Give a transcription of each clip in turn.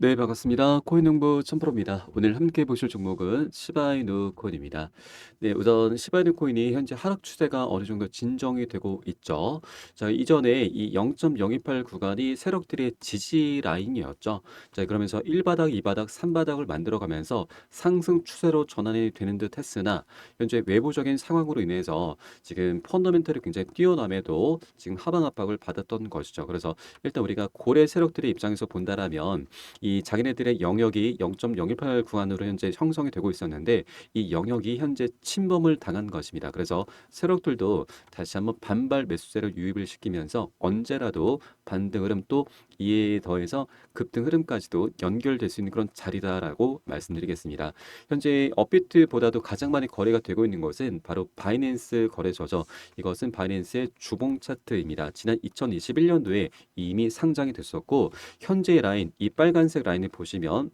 네, 반갑습니다. 코인 농부 천프로입니다. 오늘 함께 보실 종목은 시바이누 코인입니다. 네, 우선 시바이누 코인이 현재 하락 추세가 어느 정도 진정이 되고 있죠. 자, 이전에 이 0.028 구간이 세력들의 지지 라인이었죠. 자, 그러면서 1바닥, 2바닥, 3바닥을 만들어가면서 상승 추세로 전환이 되는 듯 했으나 현재 외부적인 상황으로 인해서 지금 펀더멘털이 굉장히 뛰어남에도 지금 하방 압박을 받았던 것이죠. 그래서 일단 우리가 고래 세력들의 입장에서 본다라면 이 자기네들의 영역이 0.018 구간으로 현재 형성이 되고 있었는데 이 영역이 현재 침범을 당한 것입니다. 그래서 세력들도 다시 한번 반발 매수세를 유입을 시키면서 언제라도 반등 흐름 또 이에 더해서 급등 흐름까지도 연결될 수 있는 그런 자리다라고 말씀드리겠습니다. 현재 업비트보다도 가장 많이 거래가 되고 있는 것은 바로 바이낸스 거래소죠. 이것은 바이낸스의 주봉 차트입니다. 지난 2021년도에 이미 상장이 됐었고 현재 라인 이 빨간색 라인을 보시면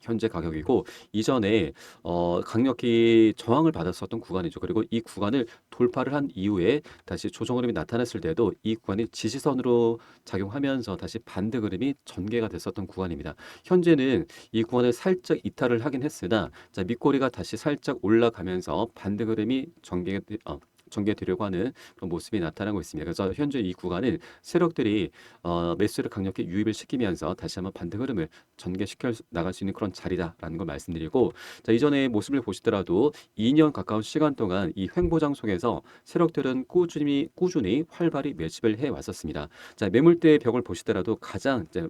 현재 가격이고 이전에 어 강력히 저항을 받았었던 구간이죠. 그리고 이 구간을 돌파를 한 이후에 다시 조정 흐름이 나타났을 때도 이 구간이 지지선으로 작용하면서 다시 반등 흐름이 전개가 됐었던 구간입니다. 현재는 이 구간을 살짝 이탈을 하긴 했으나 자 밑꼬리가 다시 살짝 올라가면서 반등 흐름이 전개 어, 전개되려고 하는 그런 모습이 나타나고 있습니다. 그래서 현재 이 구간은 세력들이 어, 매수를 강력히 유입을 시키면서 다시 한번 반등 흐름을 전개시켜 나갈 수 있는 그런 자리다라는 걸 말씀드리고 자 이전의 모습을 보시더라도 2년 가까운 시간 동안 이 횡보장 속에서 세력들은 꾸준히 꾸준히 활발히 매집을 해 왔었습니다. 자 매물대의 벽을 보시더라도 가장 이제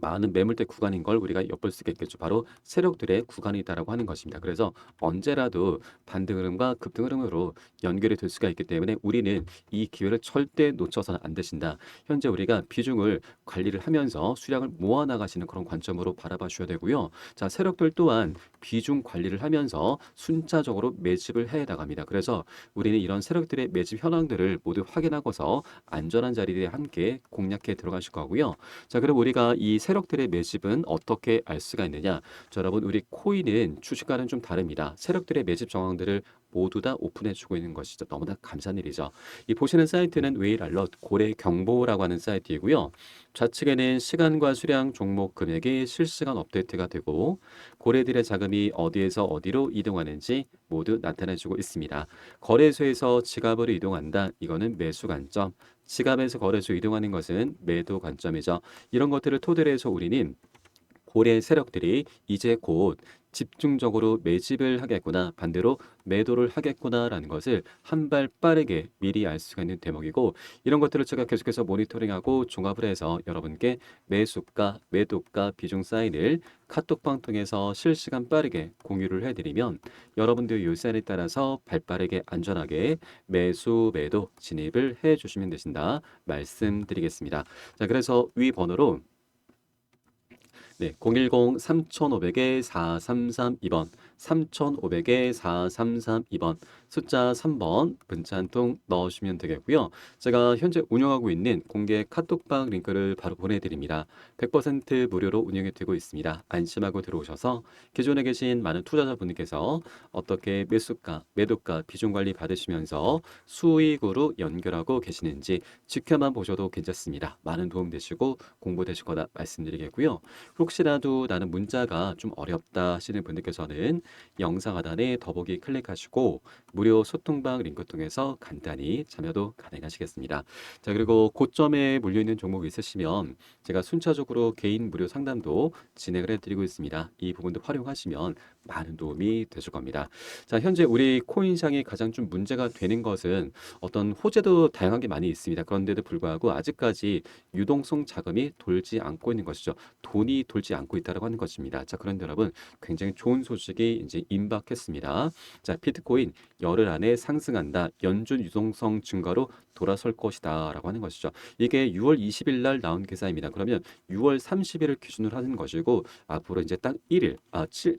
많은 매물대 구간인 걸 우리가 엿볼 수가 있겠죠. 바로 세력들의 구간이다라고 하는 것입니다. 그래서 언제라도 반등 흐름과 급등 흐름으로 연결이 될 수가 있기 때문에 우리는 이 기회를 절대 놓쳐서는 안 되신다. 현재 우리가 비중을 관리를 하면서 수량을 모아 나가시는 그런 관점으로 바라봐 주셔야 되고요. 자, 세력들 또한 비중 관리를 하면서 순차적으로 매집을 해 나갑니다. 그래서 우리는 이런 세력들의 매집 현황들을 모두 확인하고서 안전한 자리에 함께 공략해 들어가실 거고요. 자, 그럼 우리가 이 세 력들의 매집은 어떻게 알 수가 있느냐? 자, 여러분 우리 코인은 주식과는 좀 다릅니다. 세력들의 매집 정황들을 모두 다 오픈해 주고 있는 것이 죠. 너무나 감사한 일이죠. 이 보시는 사이트는 웨일 알럿 고래 경보라고 하는 사이트이고요. 좌측에는 시간과 수량 종목 금액이 실시간 업데이트가 되고 고래들의 자금이 어디에서 어디로 이동하는지 모두 나타내 주고 있습니다. 거래소에서 지갑으로 이동한다. 이거는 매수 관점. 지갑에서 거래소 이동하는 것은 매도 관점이죠. 이런 것들을 토대로 해서 우리는 고래 세력들이 이제 곧 집중적으로 매집을 하겠구나, 반대로 매도를 하겠구나라는 것을 한 발 빠르게 미리 알 수가 있는 대목이고 이런 것들을 제가 계속해서 모니터링하고 종합을 해서 여러분께 매수가, 매도가 비중 사인을 카톡방 통해서 실시간 빠르게 공유를 해드리면 여러분들 요사인에 따라서 발빠르게 안전하게 매수, 매도 진입을 해주시면 되신다 말씀드리겠습니다. 자, 그래서 위 번호로 네, 010-3500에 4332번, 3500에 4332번, 숫자 3번 문자 한 통 넣으시면 되겠고요. 제가 현재 운영하고 있는 공개 카톡방 링크를 바로 보내드립니다. 100% 무료로 운영이 되고 있습니다. 안심하고 들어오셔서 기존에 계신 많은 투자자분들께서 어떻게 매수가, 매도가 비중 관리 받으시면서 수익으로 연결하고 계시는지 지켜만 보셔도 괜찮습니다. 많은 도움 되시고 공부 되실 거다 말씀드리겠고요. 혹시라도 나는 문자가 좀 어렵다 하시는 분들께서는 영상 하단에 더보기 클릭하시고 무료 소통방 링크 통해서 간단히 참여도 가능하시겠습니다. 자, 그리고 고점에 물려있는 종목이 있으시면 제가 순차적으로 개인 무료 상담도 진행을 해드리고 있습니다. 이 부분도 활용하시면 많은 도움이 되실 겁니다. 자, 현재 우리 코인상이 가장 좀 문제가 되는 것은 어떤 호재도 다양하게 많이 있습니다. 그런데도 불구하고 아직까지 유동성 자금이 돌지 않고 있는 것이죠. 돈이 돌지 않고 있다고 하는 것입니다. 자, 그런데 여러분 굉장히 좋은 소식이 이제 임박했습니다. 자, 비트코인 열흘 안에 상승한다. 연준 유동성 증가로 돌아설 것이다라고 하는 것이죠. 이게 6월 20일 날 나온 계산입니다. 그러면 6월 30일을 기준으로 하는 것이고 앞으로 이제 딱 1일, 아 7,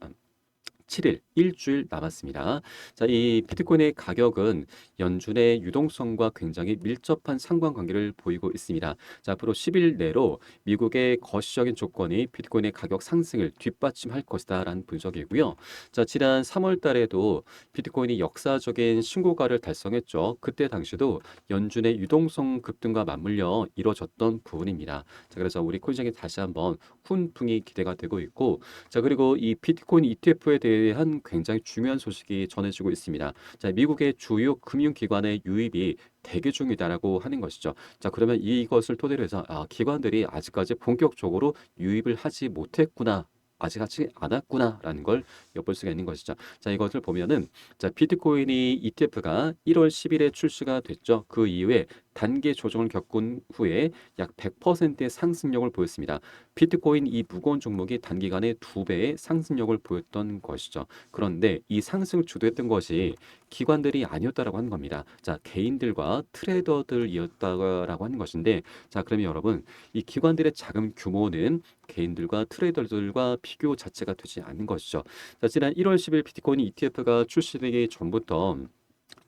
17일, 일주일 남았습니다. 자, 이 비트코인의 가격은 연준의 유동성과 굉장히 밀접한 상관관계를 보이고 있습니다. 자, 앞으로 10일 내로 미국의 거시적인 조건이 비트코인의 가격 상승을 뒷받침할 것이다라는 분석이고요. 자, 지난 3월 달에도 비트코인이 역사적인 신고가를 달성했죠. 그때 당시도 연준의 유동성 급등과 맞물려 이루어졌던 부분입니다. 자, 그래서 우리 코인장에 다시 한번 훈풍이 기대가 되고 있고, 자, 그리고 이 비트코인 ETF에 대한 굉장히 중요한 소식이 전해지고 있습니다. 자, 미국의 주요 금융기관의 유입이 대기 중이다라고 하는 것이죠. 자, 그러면 이것을 토대로 해서 아, 기관들이 아직까지 본격적으로 유입을 하지 못했구나. 아직 하지 않았구나라는 걸 엿볼 수가 있는 것이죠. 자, 이것을 보면은 자, 비트코인이 ETF가 1월 10일에 출시가 됐죠. 그 이후에 단계 조정을 겪은 후에 약 100%의 상승력을 보였습니다. 비트코인 이 무거운 종목이 단기간에 두 배의 상승력을 보였던 것이죠. 그런데 이 상승을 주도했던 것이 기관들이 아니었다라고 하는 겁니다. 자, 개인들과 트레이더들이었다라고 하는 것인데, 자, 그러면 여러분, 이 기관들의 자금 규모는 개인들과 트레이더들과 비교 자체가 되지 않는 것이죠. 자, 지난 1월 10일 비트코인 ETF가 출시되기 전부터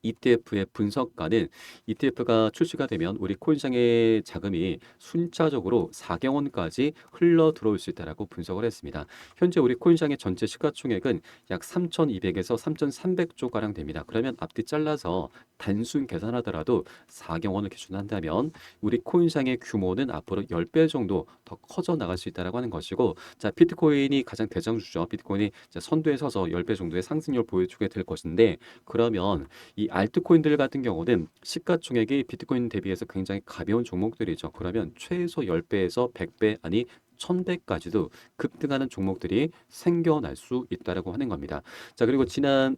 ETF의 분석가는 ETF가 출시가 되면 우리 코인상의 자금이 순차적으로 4경원까지 흘러 들어올 수 있다라고 분석을 했습니다. 현재 우리 코인상의 전체 시가총액은 약 3,200에서 3,300조 가량 됩니다. 그러면 앞뒤 잘라서 단순 계산하더라도 4경원을 기준한다면 우리 코인상의 규모는 앞으로 10배 정도 더 커져 나갈 수 있다라고 하는 것이고 자 비트코인이 가장 대장주죠. 비트코인이 선두에 서서 10배 정도의 상승률을 보여주게 될 것인데 그러면 이 알트코인들 같은 경우는 시가총액이 비트코인 대비해서 굉장히 가벼운 종목들이죠. 그러면 최소 10배에서 100배 아니 1000배까지도 급등하는 종목들이 생겨날 수 있다라고 하는 겁니다. 자, 그리고 지난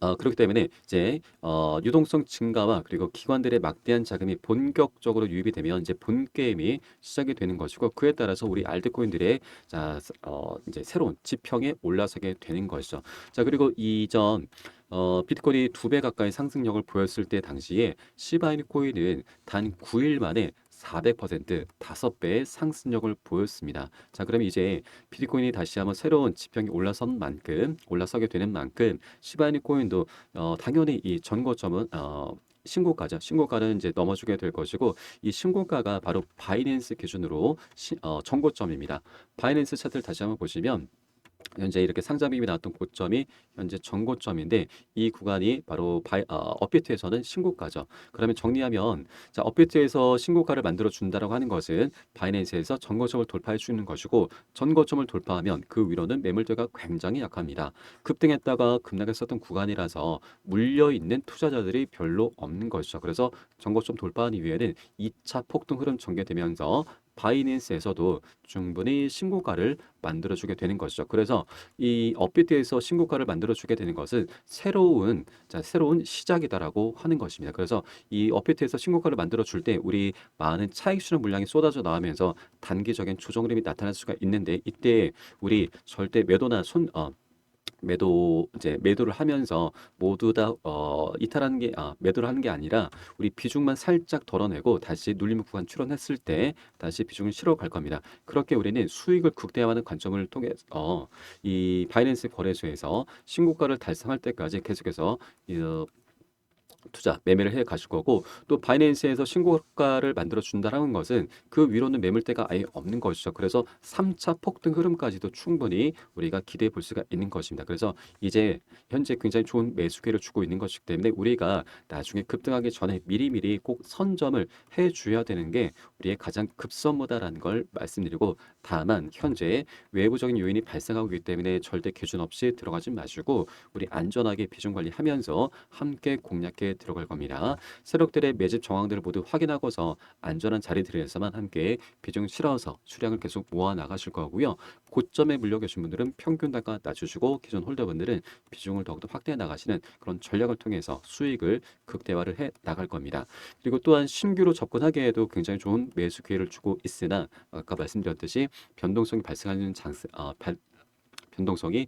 어, 그렇기 때문에 이제 어, 유동성 증가와 그리고 기관들의 막대한 자금이 본격적으로 유입이 되면 이제 본 게임이 시작이 되는 것이고 그에 따라서 우리 알트코인들의 자, 어, 이제 새로운 지평에 올라서게 되는 것이죠. 자, 그리고 이전 어, 비트코인이 두 배 가까이 상승력을 보였을 때 당시에 시바이누 코인은 단 9일 만에 400% 다섯 배의 상승력을 보였습니다. 자, 그럼 이제 비트코인이 다시 한번 새로운 지평이 올라선 만큼 올라서게 되는 만큼 시바이누 코인도 어, 당연히 이 전고점은 어, 신고가죠. 신고가는 이제 넘어주게 될 것이고 이 신고가가 바로 바이낸스 기준으로 시, 어, 전고점입니다. 바이낸스 차트를 다시 한번 보시면 현재 이렇게 상장비이 나왔던 고점이 현재 전고점인데 이 구간이 바로 바이, 어, 업비트에서는 신고가죠. 그러면 정리하면 자 업비트에서 신고가를 만들어 준다라고 하는 것은 바이낸스에서 전고점을 돌파해 주는 것이고 전고점을 돌파하면 그 위로는 매물대가 굉장히 약합니다. 급등했다가 급락했었던 구간이라서 물려 있는 투자자들이 별로 없는 것이죠. 그래서 전고점 돌파한 이후에는 2차 폭등 흐름 전개되면서 바이낸스에서도 충분히 신고가를 만들어주게 되는 것이죠. 그래서 이 업비트에서 신고가를 만들어주게 되는 것은 새로운 자 새로운 시작이다라고 하는 것입니다. 그래서 이 업비트에서 신고가를 만들어줄 때 우리 많은 차익 실현 물량이 쏟아져 나오면서 단기적인 조정 흐름이 나타날 수가 있는데 이때 우리 절대 매도나 손 어, 매도 이제 매도를 하면서 모두 다 어, 이탈하는 게 아, 매도를 하는 게 아니라 우리 비중만 살짝 덜어내고 다시 눌림 구간 출원했을 때 다시 비중을 실어 갈 겁니다. 그렇게 우리는 수익을 극대화하는 관점을 통해 어, 이 바이낸스 거래소에서 신고가를 달성할 때까지 계속해서 어, 투자 매매를 해 가실 거고 또 바이낸스에서 신고가를 만들어 준다라는 것은 그 위로는 매물대가 아예 없는 것이죠. 그래서 3차 폭등 흐름까지도 충분히 우리가 기대해 볼 수가 있는 것입니다. 그래서 이제 현재 굉장히 좋은 매수 기회를 주고 있는 것이기 때문에 우리가 나중에 급등하기 전에 미리미리 꼭 선점을 해 줘야 되는 게 우리의 가장 급선무다라는 걸 말씀드리고 다만 현재 외부적인 요인이 발생하고 있기 때문에 절대 기준 없이 들어가지 마시고 우리 안전하게 비중 관리하면서 함께 공략 해 들어갈 겁니다. 세력들의 매집 정황들을 모두 확인하고서 안전한 자리들에서만 함께 비중 실어서 수량을 계속 모아 나가실 거고요. 고점에 물려 계신 분들은 평균 단가 낮추시고 기존 홀더분들은 비중을 더욱더 확대해 나가시는 그런 전략을 통해서 수익을 극대화를 해 나갈 겁니다. 그리고 또한 신규로 접근하기에도 굉장히 좋은 매수 기회를 주고 있으나 아까 말씀드렸듯이 변동성이 발생하는 장세, 어, 발, 변동성이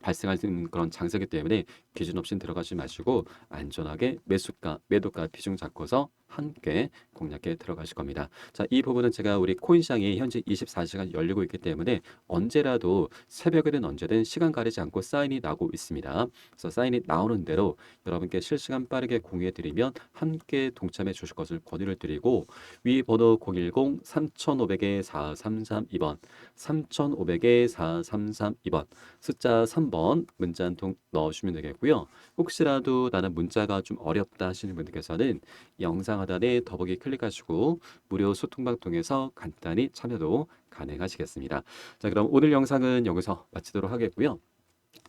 발생할 수 있는 그런 장세기 때문에 기준 없이 들어가지 마시고 안전하게 매수가, 매도가 비중 잡고서 함께 공략에 들어가실 겁니다. 자, 이 부분은 제가 우리 코인 시장이 현재 24시간 열리고 있기 때문에 언제라도 새벽에든 언제든 시간 가리지 않고 사인이 나고 있습니다. 그래서 사인이 나오는 대로 여러분께 실시간 빠르게 공유해 드리면 함께 동참해 주실 것을 권유를 드리고 위 번호 010 3500에 4332번 3500에 4332번 숫자 3번 문자 한 통 넣으시면 되겠고요. 혹시라도 나는 문자가 좀 어렵다 하시는 분들께서는 영상 하단에 더보기 클릭하시고 무료 소통방 통해서 간단히 참여도 가능하시겠습니다. 자, 그럼 오늘 영상은 여기서 마치도록 하겠고요.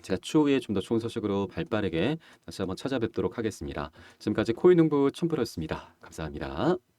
제가 추후에 좀 더 좋은 소식으로 발빠르게 다시 한번 찾아뵙도록 하겠습니다. 지금까지 코인농부 첨프로였습니다. 감사합니다.